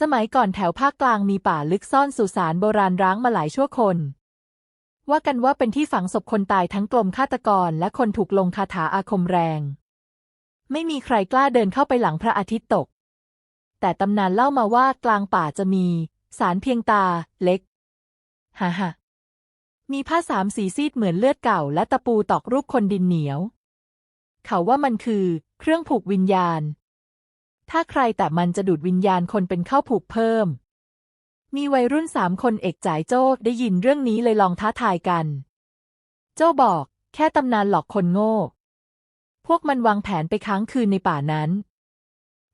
สมัยก่อนแถวภาคกลางมีป่าลึกซ่อนสุสานโบราณร้างมาหลายชั่วคน ว่ากันว่าเป็นที่ฝังศพคนตายทั้งกลมฆาตกรและคนถูกลงคาถาอาคมแรง ไม่มีใครกล้าเดินเข้าไปหลังพระอาทิตย์ตก แต่ตำนานเล่ามาว่ากลางป่าจะมี สารเพียงตา เล็กฮ่าฮ่ามีผ้าสามสีซีดเหมือนเลือดเก่า และตะปูตอกรูปคนดินเหนียว เขาว่ามันคือ เครื่องผูกวิญญาณ ถ้าใครแต่มันจะดูดวิญญาณคนเป็นเข้าผูกเพิ่ม มีวัยรุ่นสามคนเอกจ่ายโจ้ได้ยินเรื่องนี้เลยลองท้าทายกัน โจ้บอก แค่ตำนานหลอกคนโง่ พวกมันวางแผนไปค้างคืนในป่านั้น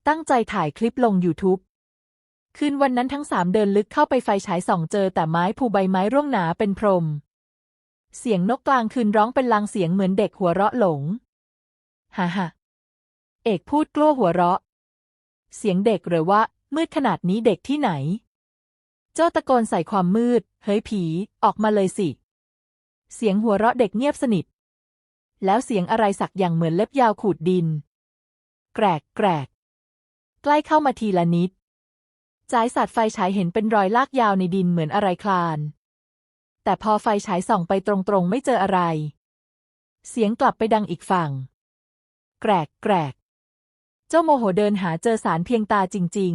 ตั้งใจถ่ายคลิปลง YouTube คืนวันนั้นทั้งสามเดินลึกเข้าไปไฟฉายส่องเจอแต่ไม้ภูใบไม้ร่วงหนาเป็นพรม เสียงนกกลางคืนร้องเป็นลางเสียงเหมือนเด็กหัวเราะหลง ฮ่าฮ่าเอกพูดกลัวหัวเราะ เสียงเด็กหรือว่า มืดขนาดนี้เด็กที่ไหน เจ้าตะโกนใส่ความมืด เฮ้ยผี ออกมาเลยสิ เสียงหัวเราะเด็กเงียบสนิท แล้วเสียงอะไรสักอย่างเหมือนเล็บยาวขูดดิน แกรกแกรกใกล้เข้ามาทีละนิดจ่ายสัตว์ไฟฉายเห็นเป็นรอยลากยาวในดินเหมือนอะไรคลาน แต่พอไฟฉายส่องไปตรงๆ ไม่เจออะไร เสียงกลับไปดังอีกฝั่ง แกรกแกรก เจ้าโมโหเดินหาเจอสารเพียงตาจริง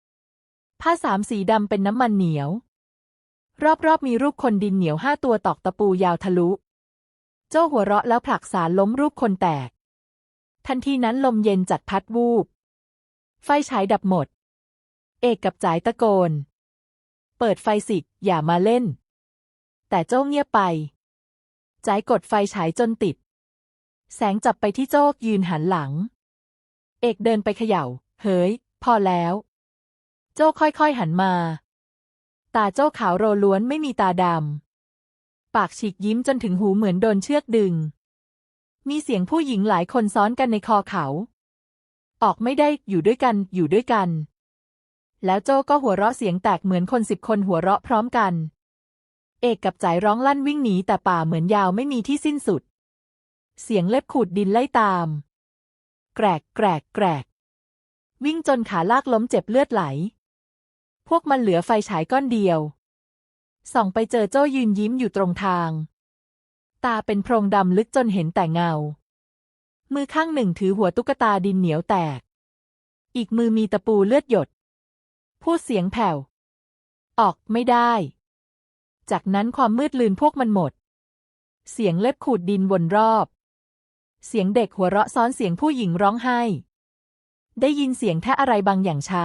ๆ ผ้าสามสีดำเป็นน้ำมันเหนียว รอบๆมีรูปคนดินเหนียวห้าตัวตอกตะปูยาวทะลุ เจ้าหัวเราะแล้วผลักสารล้มรูปคนแตก ทันทีนั้นลมเย็นจัดพัดวูบ ไฟฉายดับหมด เอกกับจ๋ายตะโกน เปิดไฟสิอย่ามาเล่น แต่โจ้าเงียบไปจ๋ายกดไฟฉายจนติด แสงจับไปที่โจ้ยืนหันหลัง เอกเดินไปเขย่า เฮ้ย พอแล้ว โจ้ค่อยๆหันมา ตาโจ้ขาวโรล้วนไม่มีตาดำ ปากฉีกยิ้มจนถึงหูเหมือนโดนเชือกดึง มีเสียงผู้หญิงหลายคนซ้อนกันในคอเขา ออกไม่ได้อยู่ด้วยกันอยู่ด้วยกัน แล้วโจ้ก็หัวเราะเสียงแตกเหมือนคนสิบคนหัวเราะพร้อมกัน เอกกับจ๋ายร้องลั่นวิ่งหนีแต่ป่าเหมือนยาวไม่มีที่สิ้นสุด เสียงเล็บขูดดินไล่ตาม แกรกแกรกแกรก วิ่งจนขาลากล้มเจ็บเลือดไหล พวกมันเหลือไฟฉายก้อนเดียว ส่องไปเจอโจ้ยืนยิ้มอยู่ตรงทาง ตาเป็นโพรงดำลึกจนเห็นแต่เงา มือข้างหนึ่งถือหัวตุ๊กตาดินเหนียวแตก อีกมือมีตะปูเลือดหยด พูดเสียงแผ่ว ออกไม่ได้ จากนั้นความมืดลืนพวกมันหมด เสียงเล็บขูดดินวนรอบ เสียงเด็กหัวเราะซ้อนเสียงผู้หญิงร้องไห้ ได้ยินเสียงแท้อะไรบางอย่างช้า